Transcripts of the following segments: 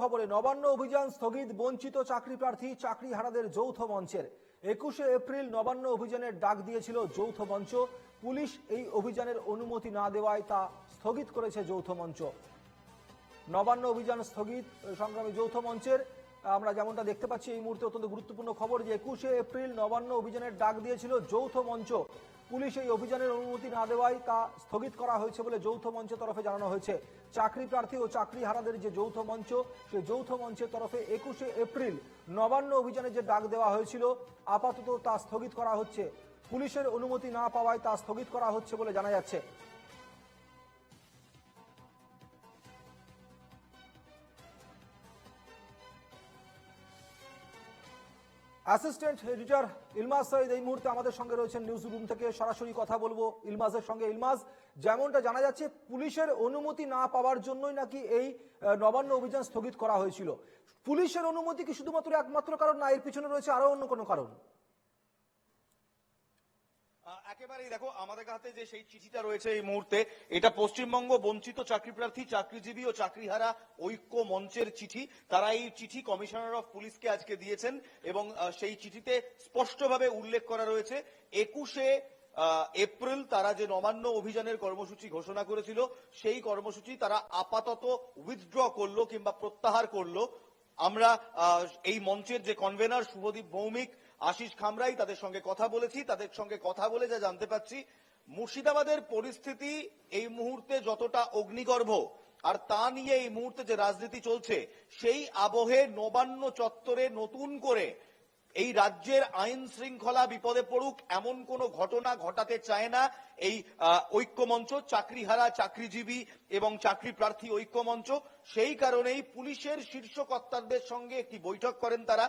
খবরে নবান্ন অভিযান স্থগিত, বঞ্চিত চাকরি প্রার্থী চাকরি হারাদের যৌথ মঞ্চের। একুশে এপ্রিল নবান্ন অভিযানের ডাক দিয়েছিল যৌথ মঞ্চ। পুলিশ এই অভিযানের অনুমতি না দেওয়ায় তা স্থগিত করেছে যৌথ মঞ্চ। নবান্ন অভিযান স্থগিত, সংগ্রামী যৌথ মঞ্চের। আমরা যেমনটা দেখতে পাচ্ছি, এই মুহূর্তে অত্যন্ত গুরুত্বপূর্ণ খবর যে একুশে এপ্রিল নবান্ন অভিযানের ডাক দিয়েছিল যৌথ মঞ্চ। পুলিশ এই অভিযানের অনুমতি না দেওয়ায় তা স্থগিত করা হয়েছে বলে যৌথ মঞ্চের তরফে জানানো হয়েছে। চাকরি প্রার্থী ও চাকরি হারাদের যে যৌথ মঞ্চ সেই যৌথ মঞ্চের তরফে একুশে এপ্রিল নবান্ন অভিযানে যে ডাক দেওয়া হয়েছিল, আপাতত তা স্থগিত করা হচ্ছে। পুলিশের অনুমতি না পাওয়ায় তা স্থগিত করা হচ্ছে বলে জানা যাচ্ছে। অ্যাসিস্ট্যান্ট এডিটর ইলমাজ সৈদ এই মুহূর্তে আমাদের সঙ্গে রয়েছেন নিউজ রুম থেকে সরাসরি কথা বলব ইলমাজের সঙ্গে। ইলমাজ, যেমনটা জানা যাচ্ছে, পুলিশের অনুমতি না পাওয়ার জন্যই নাকি এই নবান্ন অভিযান স্থগিত করা হয়েছিল। পুলিশের অনুমতি কি শুধুমাত্র একমাত্র কারণ, না এর পিছনে রয়েছে আরও অন্য কোনো কারণ? একেবারেই দেখো, আমাদের হাতে যে সেই চিঠিটা রয়েছে এই মুহূর্তে, এটা পশ্চিমবঙ্গ বঞ্চিত চাকরি প্রার্থী, চাকরিজীবী ও চাকরিহারা ঐক্য মঞ্চের চিঠি। তারা এই চিঠি কমিশনার অফ পুলিশকে আজকে দিয়েছেন এবং সেই চিঠিতে স্পষ্টভাবে উল্লেখ করা রয়েছে, একুশে এপ্রিল তারা যে নবান্ন অভিযানের কর্মসূচি ঘোষণা করেছিল, সেই কর্মসূচি তারা আপাতত উইথড্র করল কিংবা প্রত্যাহার করল। আমরা এই মঞ্চের যে কনভেনার শুভদীপ ভৌমিক আশিস খামরাই তাদের সঙ্গে কথা বলেছি, তাদের সঙ্গে কথা বলে যা জানতে পাচ্ছি, মুর্শিদাবাদের পরিস্থিতি এই মুহূর্তে যতটা অগ্নিগর্ভ, আর তা নিয়ে এই মুহূর্তে যে রাজনীতি চলছে, সেই আবহে নবান্ন চত্বরে নতুন করে এই রাজ্যের আইন শৃঙ্খলা বিপদে পড়ুক এমন কোনো ঘটনা ঘটাতে চায় না এই ঐক্যমঞ্চ, চাকরিহারা, চাকরিজীবী এবং চাকরি প্রার্থী ঐক্যমঞ্চ। সেই কারণেই পুলিশের শীর্ষ কর্তাদের সঙ্গে একটি বৈঠক করেন তারা।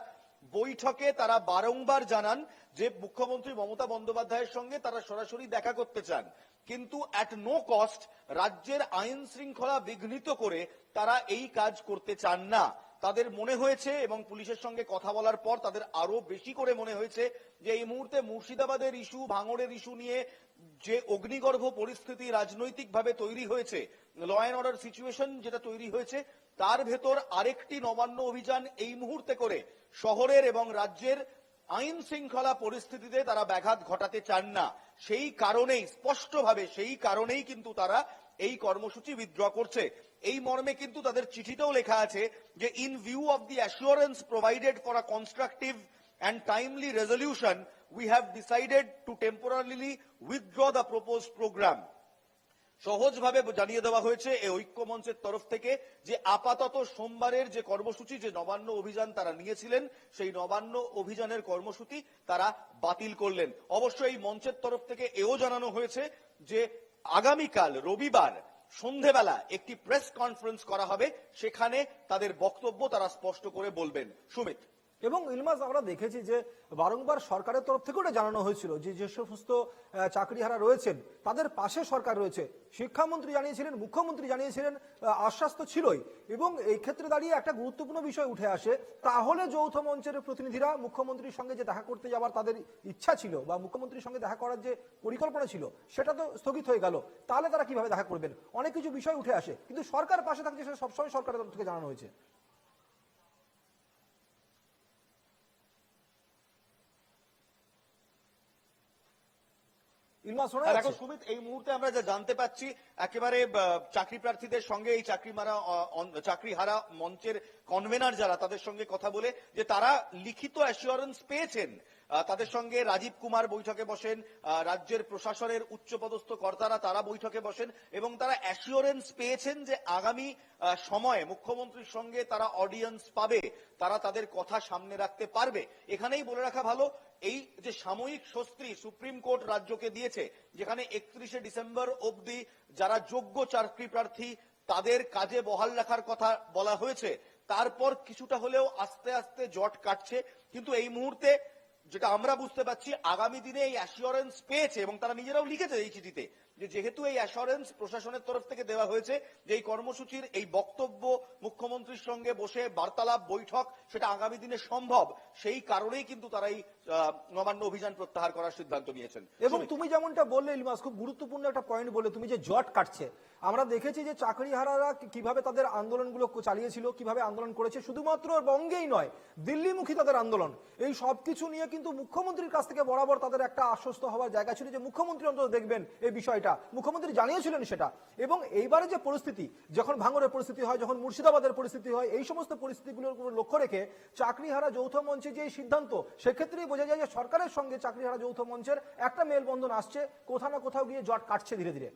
বৈঠকে তারা বারংবার জানান যে মুখ্যমন্ত্রী মমতা বন্দ্যোপাধ্যায়ের সঙ্গে তারা সরাসরি দেখা করতে চান। কিন্তু অ্যাট নো কস্ট রাজ্যের আইন শৃঙ্খলা বিঘ্নিত করে তারা এই কাজ করতে চান না। তাদের মনে হয়েছে এবং পুলিশের সঙ্গে কথা বলার পর তাদের আরও বেশি করে মনে হয়েছে যে এই মুহূর্তে মুর্শিদাবাদের ইস্যু, ভাঙড়ের ইস্যু নিয়ে যে অগ্নিগর্ভ পরিস্থিতি রাজনৈতিকভাবে তৈরি হয়েছে ল অ্যান্ড অর্ডার সিচুয়েশন যেটা তৈরি হয়েছে তার ভেতর আরেকটি নবান্ন অভিযান এই মুহূর্তে করে শহরের এবং রাজ্যের আইন শৃঙ্খলা পরিস্থিতিতে তারা ব্যাঘাত ঘটাতে চান না। সেই কারণেই স্পষ্টভাবে সেই কারণেই কিন্তু তারা এই কর্মসূচি উইথড্র করছে। এই মর্মে কিন্তু তাদের চিঠিতেও লেখা আছে যে in view of the assurance provided for a constructive and timely resolution, we have decided to temporarily withdraw the proposed program. সহজভাবে জানিয়ে দেওয়া হয়েছে এই ঐক্য মঞ্চের তরফ থেকে যে আপাতত সোমবারের যে কর্মসূচি, যে নবান্ন অভিযান তারা নিয়েছিলেন, সেই নবান্ন অভিযানের কর্মসূচি তারা বাতিল করলেন। অবশ্য এই মঞ্চের তরফ থেকে এও জানানো হয়েছে যে আগামীকাল রবিবার সন্ধেবেলা একটি প্রেস কনফারেন্স করা হবে, সেখানে তাদের বক্তব্য তারা স্পষ্ট করে বলবেন। সুমিত। এবং ইলমাস, আমরা দেখেছি যে বারংবার সরকারের তরফ থেকে ওটা জানানো হয়েছিল যে যে সমস্ত চাকরিহারা রয়েছেন, তাদের পাশে সরকার রয়েছে। শিক্ষামন্ত্রী জানিয়েছিলেন, মুখ্যমন্ত্রী জানিয়েছিলেন আশ্বাস তো ছিলই। এবং এই ক্ষেত্রে দাঁড়িয়ে একটা গুরুত্বপূর্ণ বিষয় উঠে আসে, তাহলে যৌথ মঞ্চের প্রতিনিধিরা মুখ্যমন্ত্রীর সঙ্গে যে দেখা করতে যাওয়ার তাদের ইচ্ছা ছিল বা মুখ্যমন্ত্রীর সঙ্গে দেখা করার যে পরিকল্পনা ছিল, সেটা তো স্থগিত হয়ে গেল। তাহলে তারা কীভাবে দেখা করবেন? অনেক কিছু বিষয় উঠে আসে, কিন্তু সরকার পাশে থাকছে সেটা সবসময় সরকারের তরফ থেকে জানানো হয়েছে। আর দেখো সুমিত এই মুহূর্তে আমরা যা জানতে পাচ্ছি একেবারে চাকরি প্রার্থীদের সঙ্গে এই চাকরি মারা চাকরি হারা মঞ্চের কনভেনার যারা তাদের সঙ্গে কথা বলে যে তারা লিখিত অ্যাসিওরেন্স পেয়েছেন। তাদের সঙ্গে রাজীব কুমার বৈঠকে বসেন আহ, রাজ্যের প্রশাসনের উচ্চপদস্থ কর্তারা তারা বৈঠকে বসেন এবং তারা অ্যাসিওরেন্স পেয়েছেন যে আগামী সময়ে মুখ্যমন্ত্রীর সঙ্গে তারা অডিয়েন্স পাবে। তারা তাদের কথা সামনে রাখতে পারবে। এখানেই বলে রাখা ভালো, এই যে সাময়িক স্বস্তি সুপ্রিম কোর্ট রাজ্যকে দিয়েছে, যেখানে একত্রিশে ডিসেম্বর অবধি যারা যোগ্য চাকরি প্রার্থী, তাদের কাজে বহাল রাখার কথা বলা হয়েছে। তারপর কিছুটা হলেও আস্তে আস্তে জট কাটছে। কিন্তু এই মুহূর্তে যেটা আমরা বুঝতে পারছি আগামী দিনে এই অ্যাসিওরেন্স পেয়েছে এবং তারা নিজেরাও লিখেছে এই চিঠিতে যে যেহেতু এই অ্যাসুরেন্স প্রশাসনের তরফ থেকে দেওয়া হয়েছে, যে এই কর্মসূচির এই বক্তব্য মুখ্যমন্ত্রীর সঙ্গে বসে বার্তালাপ বৈঠক সেটা আগামী দিনে সম্ভব সেই কারণেই কিন্তু তারা এই নবান্ন অভিযান প্রত্যাহার করার সিদ্ধান্ত নিয়েছেন। এবং তুমি যেমনটা বললে ইলমাস খুব গুরুত্বপূর্ণ একটা পয়েন্ট বলে তুমি যে জট কাটছে। আমরা দেখেছি যে চাকরিহারারা কীভাবে তাদের আন্দোলনগুলো চালিয়েছিল কীভাবে আন্দোলন করেছে শুধুমাত্র বঙ্গেই নয় দিল্লিমুখী তাদের আন্দোলন। এই সব কিছু নিয়ে কিন্তু মুখ্যমন্ত্রীর কাছ থেকে বরাবর তাদের একটা আশ্বস্ত হওয়ার জায়গা ছিল যে মুখ্যমন্ত্রী অন্তত দেখবেন এই বিষয়টা। মুখ্যমন্ত্রী জানিয়েছিলেন সেটা। এবং এইবারে যে পরিস্থিতি যখন ভাঙরের পরিস্থিতি হয় যখন মুর্শিদাবাদের পরিস্থিতি হয়, এই সমস্ত পরিস্থিতিগুলোর উপর লক্ষ্য রেখে চাকরিহারা যৌথ মঞ্চে যে সিদ্ধান্ত, সেক্ষেত্রেই বোঝা যায় যে সরকারের সঙ্গে চাকরি হারা যৌথ মঞ্চের একটা মেলবন্ধন আসছে, কোথাও না কোথাও গিয়ে জট কাটছে ধীরে ধীরে।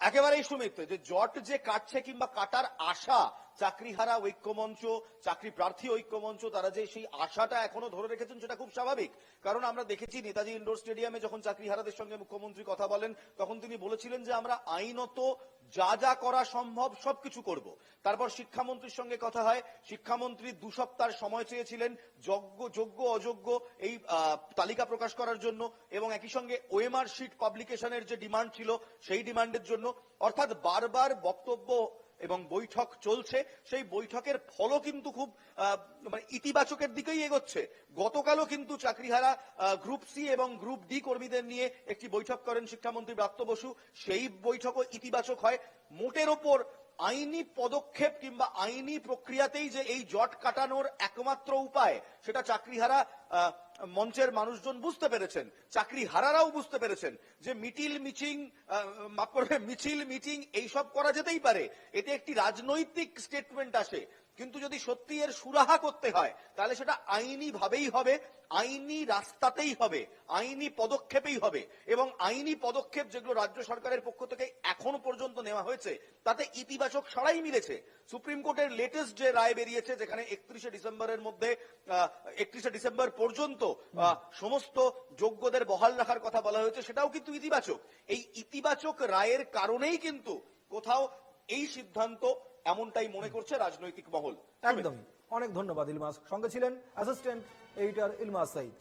একেবারেই সুমিত যে জট যে কাটছে কিংবা কাটার আশা চাকরিহারা ঐক্যমঞ্চ, চাকরি প্রার্থী ঐক্যমঞ্চ, তারা যে সেই আশাটা এখনও ধরে রেখেছেন সেটা খুব স্বাভাবিক। কারণ আমরা দেখেছি নেতাজি ইন্ডোর স্টেডিয়ামে যখন চাকরিহারাদের সঙ্গে মুখ্যমন্ত্রী কথা বলেন, তখন তিনি বলেছিলেন যে আমরা আইনত যা যা করা সম্ভব সবকিছু করব। তারপর শিক্ষামন্ত্রীর সঙ্গে কথা হয়। শিক্ষামন্ত্রী দু সপ্তাহ সময় চেয়েছিলেন যোগ্য যোগ্য, অযোগ্য এই তালিকা প্রকাশ করার জন্য এবং একই সঙ্গে ওএমআর শিট পাবলিকেশনের যে ডিমান্ড ছিল, সেই ডিমান্ডের জন্য। অর্থাৎ বারবার বক্তব্য এবং বৈঠক চলছে। সেই বৈঠকের ফলও কিন্তু খুব মানে ইতিবাচকের দিকেই এগোচ্ছে। গতকালও কিন্তু চাকরিহারা গ্রুপ সি এবং গ্রুপ ডি কর্মীদের নিয়ে একটি বৈঠক করেন শিক্ষামন্ত্রী ব্রাত্য বসু। সেই বৈঠকও ইতিবাচক হয়। মোটের ওপর আইনি পদক্ষেপ কিংবা আইনি প্রক্রিয়াতেই যে এই জট কাটানোর একমাত্র উপায়, সেটা চাকরিহারা মঞ্চের মানুষজন বুঝতে পেরেছেন, চাকরি হারারাও বুঝতে পেরেছেন যে মিটিল মিচিং মাফ করবে, মিছিল, মিটিং, এইসব করা যেতেই পারে। এতে একটি রাজনৈতিক স্টেটমেন্ট আসে। কিন্তু যদি সত্যি এর সুরাহা করতে হয়, তাহলে সেটা আইনি ভাবেই হবে, আইনি রাস্তাতেই হবে, আইনি পদক্ষেপেই হবে। এবং আইনি পদক্ষেপ যেগুলো রাজ্য সরকারের পক্ষ থেকে এখনও পর্যন্ত নেওয়া হয়েছে, তাতে ইতিবাচক সাড়াই মিলেছে। সুপ্রিম কোর্টের লেটেস্ট যে রায় বেরিয়েছে, যেখানে একত্রিশে ডিসেম্বরের মধ্যে একত্রিশে ডিসেম্বর পর্যন্ত সমস্ত যোগ্যদের বহাল রাখার কথা বলা হয়েছে, সেটাও কিন্তু ইতিবাচক। এই ইতিবাচক রায়ের কারণেই কিন্তু কোথাও এই সিদ্ধান্ত এমনটাই মনে করছে রাজনৈতিক মহল। একদমই। অনেক ধন্যবাদ ইলমাস। সঙ্গে ছিলেন অ্যাসিস্ট্যান্ট এডিটর ইলমাস সাইদ